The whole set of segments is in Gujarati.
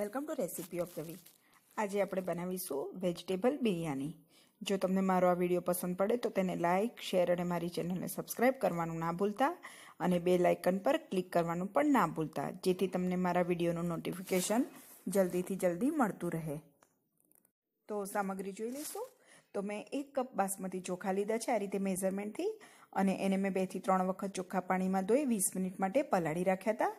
Welcome to recipe of the week. આજે આપણે બનાવીશું વેજીટેબલ બિરયાની. જો તમને મારો આ વીડિયો પસંદ પડે તો તેને લાઇક શેર અને મારી ચેનલને સબસ્ક્રાઇબ કરવાનું ના ભૂલતા અને બે લાઇકન પર ક્લિક કરવાનું પણ ના ભૂલતા, જેથી તમને મારા વિડીયોનું નોટિફિકેશન જલ્દીથી જલ્દી મળતું રહે. તો સામગ્રી જોઈ લઈશું. તો મેં એક કપ બાસમતી ચોખા લીધા છે આ રીતે મેઝરમેન્ટથી અને એને મેં બેથી ત્રણ વખત ચોખ્ખા પાણીમાં ધોઈ વીસ મિનિટ માટે પલાળી રાખ્યા હતા.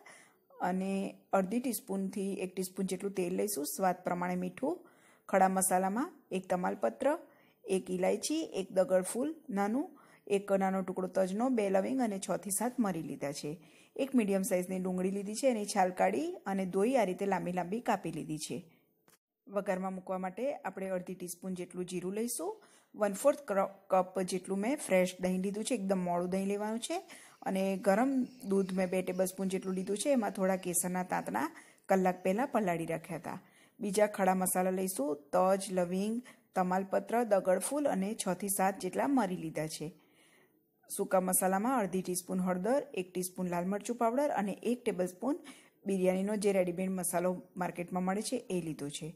અને અડધી ટીસ્પૂનથી એક ટીસ્પૂન જેટલું તેલ લઈશું. સ્વાદ પ્રમાણે મીઠું, ખડા મસાલામાં એક તમાલપત્ર, એક ઇલાયચી એક દગડફૂલ નાનું, એક નાનો ટુકડો તજનો, બે લવિંગ અને છથી સાત મરી લીધા છે. એક મીડિયમ સાઇઝની ડુંગળી લીધી છે એની છાલ કાઢી અને ધોઈ આ રીતે લાંબી લાંબી કાપી લીધી છે. વઘારમાં મૂકવા માટે આપણે અડધી ટીસ્પૂન જેટલું જીરું લઈશું. વન ફોર્થ કપ જેટલું મેં ફ્રેશ દહીં લીધું છે. એકદમ મોડું દહીં લેવાનું છે. અને ગરમ દૂધ મેં બે ટેબલ સ્પૂન જેટલું લીધું છે, એમાં થોડા કેસરના તાંતણા કલાક પહેલાં પલાળી રાખ્યા હતા. બીજા ખડા મસાલા લઈશું, તજ, લવિંગ, તમાલપત્ર, દગડફૂલ અને છથી સાત જેટલા મરી લીધા છે. સૂકા મસાલામાં અડધી ટીસ્પૂન હળદર, એક ટીસ્પૂન લાલ મરચું પાવડર અને એક ટેબલ સ્પૂન બિરયાનીનો જે રેડીમેડ મસાલો માર્કેટમાં મળે છે, એ લીધો છે.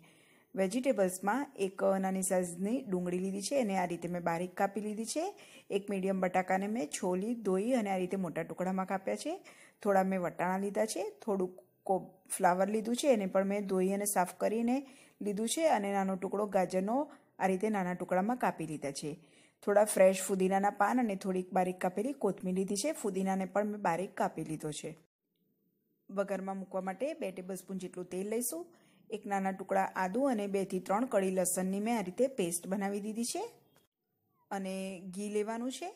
વેજીટેબલ્સમાં એક નાની સાઇઝની ડુંગળી લીધી છે એને આ રીતે મેં બારીક કાપી લીધી છે. એક મીડિયમ બટાકાને મેં છોલી, ધોઈ અને આ રીતે મોટા ટુકડામાં કાપ્યા છે. થોડા મેં વટાણા લીધા છે થોડુંક કો ફ્લાવર લીધું છે, એને પણ મેં ધોઈ અને સાફ કરીને લીધું છે અને નાનો ટુકડો ગાજરનો આ રીતે નાના ટુકડામાં કાપી લીધા છે. થોડા ફ્રેશ ફુદીનાના પાન અને થોડીક બારીક કાપેલી કોથમીર લીધી છે. ફુદીનાને પણ મેં બારીક કાપી લીધો છે. વઘારમાં મૂકવા માટે બે ટેબલ સ્પૂન જેટલું તેલ લઈશું. એક નાના ટુકડા આદું અને બેથી ત્રણ કળી લસણની મેં આ રીતે પેસ્ટ બનાવી દીધી છે. અને ઘી લેવાનું છે.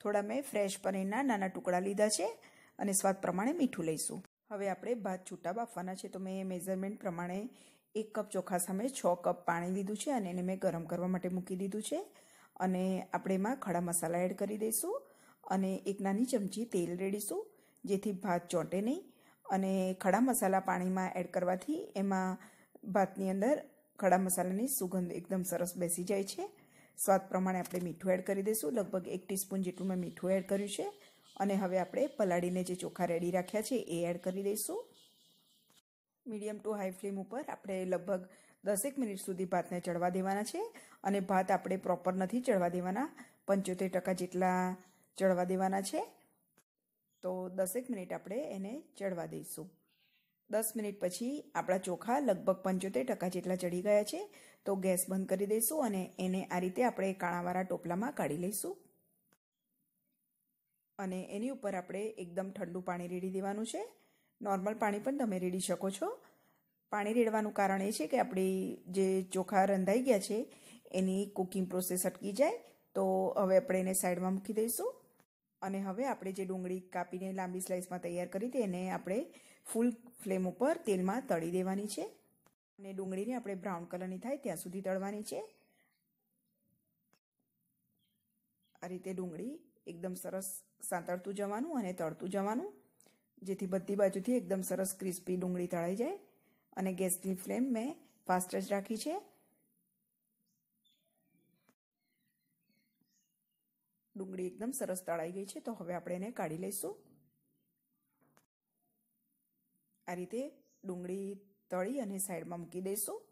થોડા મેં ફ્રેશ પનીરના નાના ટુકડા લીધા છે અને સ્વાદ પ્રમાણે મીઠું લઈશું. હવે આપણે ભાત છૂટા બાફવાના છે તો મેં મેઝરમેન્ટ પ્રમાણે એક કપ ચોખા સામે છ કપ પાણી લીધું છે અને એને મેં ગરમ કરવા માટે મૂકી દીધું છે. અને આપણે એમાં ખડા મસાલા એડ કરી દઈશું અને એક નાની ચમચી તેલ રેડીશું, જેથી ભાત ચોંટે નહીં. અને ખડા મસાલા પાણીમાં એડ કરવાથી એમાં ભાતની અંદર ખડા મસાલાની સુગંધ એકદમ સરસ બેસી જાય છે. સ્વાદ પ્રમાણે આપણે મીઠું એડ કરી દઈશું. લગભગ એક ટીસ્પૂન જેટલું મેં મીઠું એડ કર્યું છે. અને હવે આપણે પલાળીને જે ચોખા રેડી રાખ્યા છે એ એડ કરી દઈશું. મીડિયમ ટુ હાઈ ફ્લેમ ઉપર આપણે લગભગ દસેક મિનિટ સુધી ભાતને ચડવા દેવાના છે. અને ભાત આપણે પ્રોપર નથી ચડવા દેવાના. પંચોતેર ટકા જેટલા ચડવા દેવાના છે. તો દસેક મિનિટ આપણે એને ચડવા દઈશું. દસ મિનિટ પછી આપણા ચોખા લગભગ પંચોતેર ટકા જેટલા ચડી ગયા છે, તો ગેસ બંધ કરી દઈશું અને એને આ રીતે આપણે કાણાવાળા ટોપલામાં કાઢી લઈશું. અને એની ઉપર આપણે એકદમ ઠંડુ પાણી રેડી દેવાનું છે. નોર્મલ પાણી પણ તમે રેડી શકો છો. પાણી રેડવાનું કારણ એ છે કે આપણી જે ચોખા રંધાઈ ગયા છે, એની કુકિંગ પ્રોસેસ અટકી જાય, તો હવે આપણે એને સાઈડમાં મૂકી દઈશું. અને હવે આપણે જે ડુંગળી કાપીને લાંબી સ્લાઇસમાં તૈયાર કરી હતી, એને આપણે ફૂલ ફ્લેમ ઉપર તેલમાં તળી દેવાની છે. અને ડુંગળીને આપણે બ્રાઉન કલરની થાય ત્યાં સુધી તળવાની છે. આ રીતે ડુંગળી એકદમ સરસ સાંતળતું જવાનું અને તળતું જવાનું. જેથી બધી બાજુથી એકદમ સરસ ક્રિસ્પી ડુંગળી તળાઈ જાય. અને ગેસની ફ્લેમ મેં ફાસ્ટ જ રાખી છે. ડુંગળી એકદમ સરસ તળાઈ ગઈ છે, તો હવે આપણે એને કાઢી લઈશું. આ રીતે ડુંગળી તળી અને સાઈડમાં મૂકી દઈશું.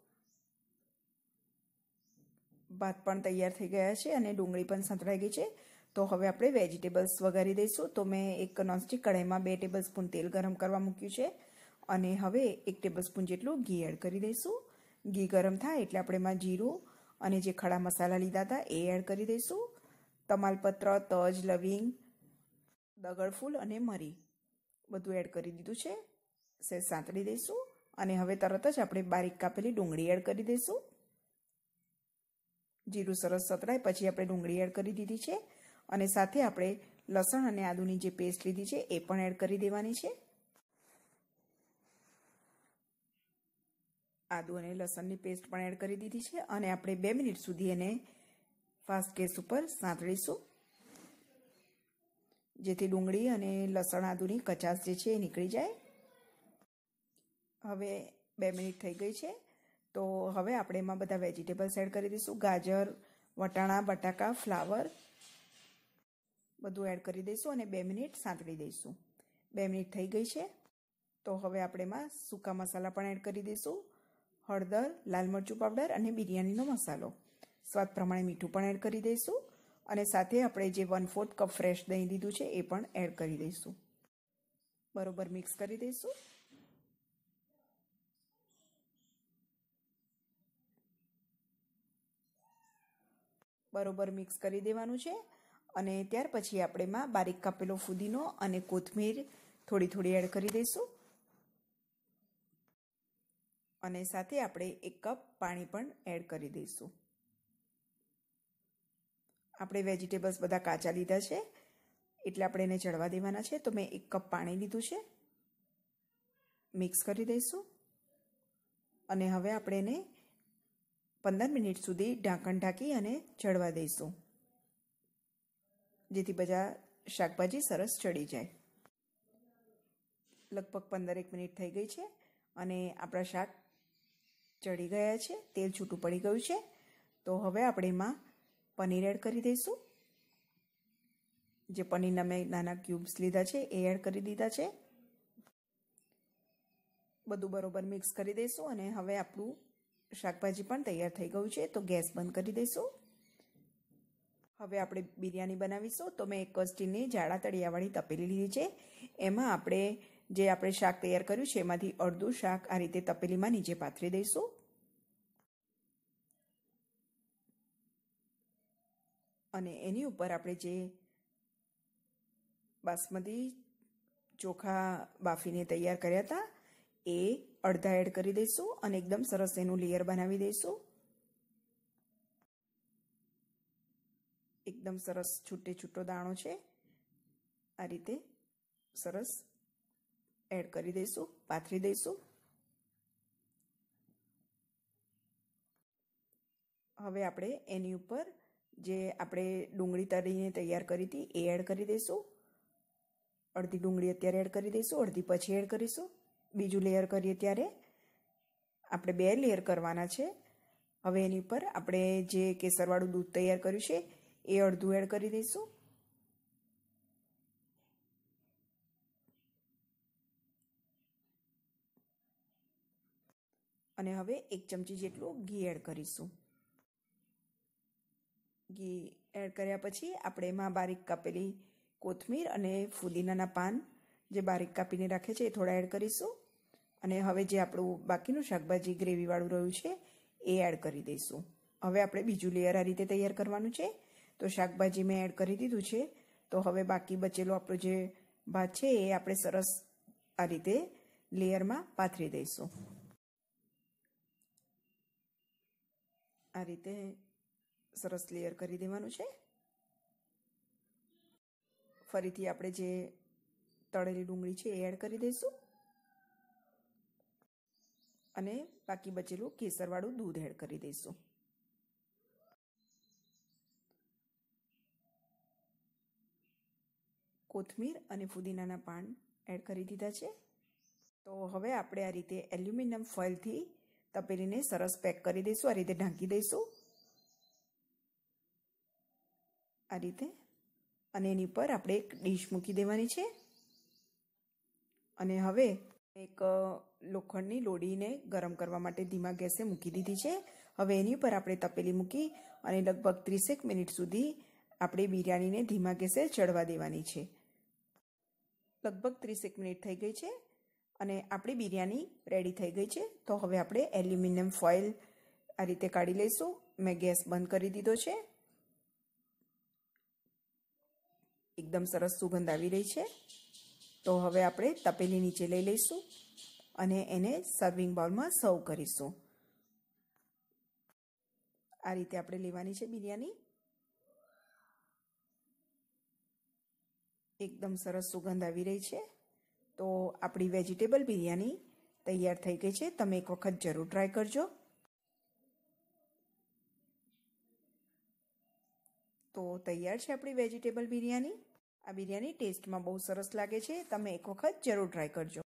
ભાત પણ તૈયાર થઈ ગયા છે અને ડુંગળી પણ સંતળાઈ ગઈ છે. તો હવે આપણે વેજીટેબલ્સ વઘારી દઈશું. તો મેં એક નોનસ્ટિક કઢાઈમાં બે ટેબલ સ્પૂન તેલ ગરમ કરવા મૂક્યું છે. અને હવે એક ટેબલ સ્પૂન જેટલું ઘી એડ કરી દઈશું. ઘી ગરમ થાય એટલે આપણે એમાં જીરું અને જે ખડા મસાલા લીધા હતા એ એડ કરી દઈશું. તમાલપત્ર, તજ, લવિંગ, દગડફૂલ અને મરી બધું એડ કરી દીધું છે. સે સાંતળી દઈશું અને હવે તરત જ આપણે બારીક કાપેલી ડુંગળી એડ કરી દઈશું જીરું સરસ સતરાય પછી આપણે ડુંગળી એડ કરી દીધી છે અને સાથે આપણે લસણ અને આદુની જે પેસ્ટ લીધી છે એ પણ એડ કરી દેવાની છે. આદુ અને લસણની પેસ્ટ પણ એડ કરી દીધી છે અને આપણે બે મિનિટ સુધી એને ફાસ્ટ ગેસ ઉપર સાંતળીશું. જેથી ડુંગળી અને લસણ આદુની કચાશ જે છે એ નીકળી જાય. હવે બે મિનિટ થઈ ગઈ છે. તો હવે આપણે એમાં બધા વેજીટેબલ્સ એડ કરી દઈશું. ગાજર, વટાણા, બટાકા, ફ્લાવર બધું એડ કરી દઈશું અને બે મિનિટ સાંતળી દઈશું. બે મિનિટ થઈ ગઈ છે. તો હવે આપણે એમાં સૂકા મસાલા પણ એડ કરી દઈશું. હળદર, લાલ મરચું પાવડર અને બિરયાનીનો મસાલો. સ્વાદ પ્રમાણે મીઠું પણ એડ કરી દઈશું. અને સાથે આપણે જે વન ફોર્થ કપ ફ્રેશ દહીં લીધું છે એ પણ એડ કરી દઈશું. બરોબર મિક્સ કરી દઈશું. બરોબર મિક્સ કરી દેવાનું છે અને ત્યાર પછી આપણે એમાં બારીક કાપેલો ફુદીનો અને કોથમીર થોડી થોડી એડ કરી દઈશું. અને સાથે આપણે એક કપ પાણી પણ એડ કરી દઈશું. આપણે વેજીટેબલ્સ બધા કાચા લીધા છે, એટલે આપણે એને ચડવા દેવાના છે. તો મેં એક કપ પાણી લીધું છે. મિક્સ કરી દઈશું. અને હવે આપણે એને પંદર મિનિટ સુધી ઢાંકણ ઢાંકી અને ચડવા દઈશું. જેથી બધા શાકભાજી સરસ ચડી જાય. લગભગ પંદરેક મિનિટ થઈ ગઈ છે અને આપણા શાક ચડી ગયા છે, તેલ છૂટું પડી ગયું છે. તો હવે આપણે એમાં પનીર એડ કરી દઈશું. જે પનીરના મેં નાના ક્યુબ્સ લીધા છે, એ એડ કરી દીધા છે. બધું બરોબર મિક્સ કરી દઈશું અને હવે આપણું શાકભાજી પણ તૈયાર થઈ ગયું છે, તો ગેસ બંધ કરી દઈશું હવે આપણે બિરયાની બનાવીશું, તો મેં એક સ્ટીલની જાડા તળિયાવાળી તપેલી લીધી છે. એમાં આપણે જે આપણે શાક તૈયાર કર્યું છે, એમાંથી અડધું શાક આ રીતે તપેલીમાં નીચે પાથરી દઈશું. અને એની ઉપર આપણે જે બાસમતી ચોખા બાફીને તૈયાર કર્યા હતા એ અડધા એડ કરી દઈશું અને એકદમ સરસ એનું લેયર બનાવી દઈશું એકદમ સરસ છૂટે છૂટો દાણો છે. આ રીતે સરસ એડ કરી દઈશું પાથરી દઈશું હવે આપણે એની ઉપર જે આપણે ડુંગળી તળીને તૈયાર કરી હતી એ એડ કરી દઈશું અડધી ડુંગળી અત્યારે એડ કરી દઈશું અડધી પછી એડ કરીશું. બીજું લેયર કરીએ ત્યારે આપણે બે લેયર કરવાના છે. હવે એની ઉપર આપણે જે કેસરવાળું દૂધ તૈયાર કર્યું છે, એ અડધું એડ કરી દઈશું. અને હવે એક ચમચી જેટલું ઘી એડ કરીશું. ઘી એડ કર્યા પછી આપણે એમાં બારીક કાપેલી કોથમીર અને ફુદીનાના પાન જે બારીક કાપીને રાખે છે એ થોડા એડ કરીશું. અને હવે જે આપણું બાકીનું શાકભાજી ગ્રેવીવાળું રહ્યું છે, એ એડ કરી દઈશું. હવે આપણે બીજું લેયર આ રીતે તૈયાર કરવાનું છે. તો શાકભાજી મેં એડ કરી દીધું છે. તો હવે બાકી બચેલો આપણો જે ભાત છે, એ આપણે સરસ આ રીતે લેયરમાં પાથરી દઈશું. આ રીતે સરસ લેયર કરી દેવાનું છે. ફરીથી આપણે જે તળેલી ડુંગળી છે, એ એડ કરી દઈશું. અને બાકી બચેલું કેસરવાળું દૂધ એડ કરી દઈશું. કોથમીર અને ફુદીનાના પાન એડ કરી દીધા છે. તો હવે આપણે આ રીતે એલ્યુમિનિયમ ફોઇલથી તપેલીને સરસ પેક કરી દઈશું, આ રીતે ઢાંકી દઈશું. આ રીતે અને એની પર આપણે એક ડીશ મૂકી દેવાની છે. અને હવે એક લોખંડની લોડીને ગરમ કરવા માટે ધીમા ગેસે મૂકી દીધી છે. હવે એની ઉપર આપણે તપેલી મૂકી અને લગભગ ત્રીસેક મિનિટ સુધી આપણે બિરયાનીને ધીમા ગેસે ચડવા દેવાની છે. લગભગ ત્રીસેક મિનિટ થઈ ગઈ છે અને આપણી બિરયાની રેડી થઈ ગઈ છે. તો હવે આપણે એલ્યુમિનિયમ ફોઇલ આ રીતે કાઢી લઈશું. મેં ગેસ બંધ કરી દીધો છે. એકદમ સરસ સુગંધ આવી રહી છે. તો હવે આપણે તપેલી નીચે લઈ લઈશું અને એને સર્વિંગ બાઉલમાં સર્વ કરીશું. આ રીતે આપણે લેવાની છે બિરયાની. એકદમ સરસ સુગંધ આવી રહી છે. તો આપણી વેજીટેબલ બિરયાની તૈયાર થઈ ગઈ છે. તમે એક વખત જરૂર ટ્રાય કરજો. તો તૈયાર છે આપણી વેજીટેબલ બિરયાની. આ બિરયાની ટેસ્ટમાં બહુ સરસ લાગે છે. તમે એક વખત જરૂર ટ્રાય કરજો.